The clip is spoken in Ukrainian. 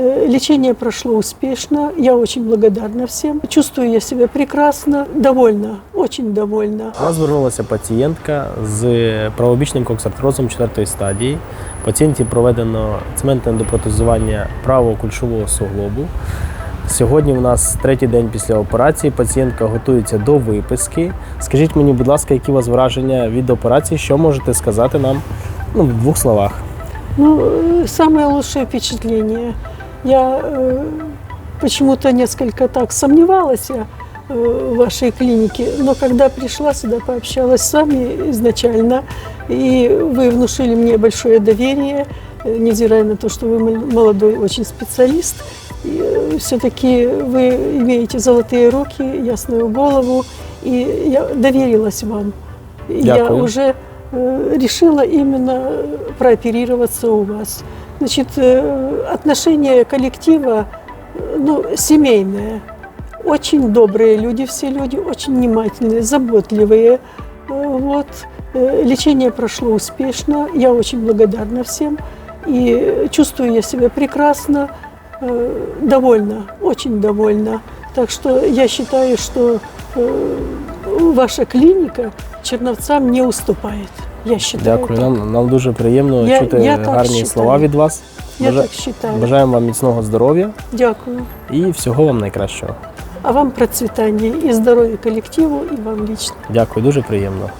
Э, Лечение прошло успешно. Я очень благодарна всем. Чувствую я себя прекрасно, довольна, очень довольна. До нас звернулася пацієнтка з правобічним коксартрозом 4 стадії. Пацієнті проведено цементне допротезування правого кульшового суглобу. Сьогодні в нас третій день після операції. Пацієнтка готується до виписки. Скажіть мені, будь ласка, які у вас враження від операції? Що можете сказати нам ну, в двох словах? Ну, самое лучшее впечатление. Я э, почему-то несколько так сомневалась я, э, в вашей клинике, но когда пришла сюда, пообщалась с вами изначально, и вы внушили мне большое доверие, э, невзирая на то, что вы мол- молодой очень специалист, все-таки вы имеете золотые руки, ясную голову, и я доверилась вам. Я Дякую. уже э, решила именно прооперироваться у вас. Значит, э, отношение коллектива, э, ну, семейное. Очень добрые люди, все люди, очень внимательные, заботливые. Э, Вот. Э, Лечение прошло успешно. Я очень благодарна всем. И чувствую я себя прекрасно, э, довольна, очень довольна. Так что я считаю, что э, ваша клініка Черновцям не уступает. Я считаю Дякую. так. Нам, нам дуже приємно Я- чути я гарні считаю. слова від вас. Я Бажа- так считаю. Бажаємо вам міцного здоров'я Дякую. і всього вам найкращого. А вам процвітання і здоров'я колективу, і вам лично. Дякую, дуже приємно.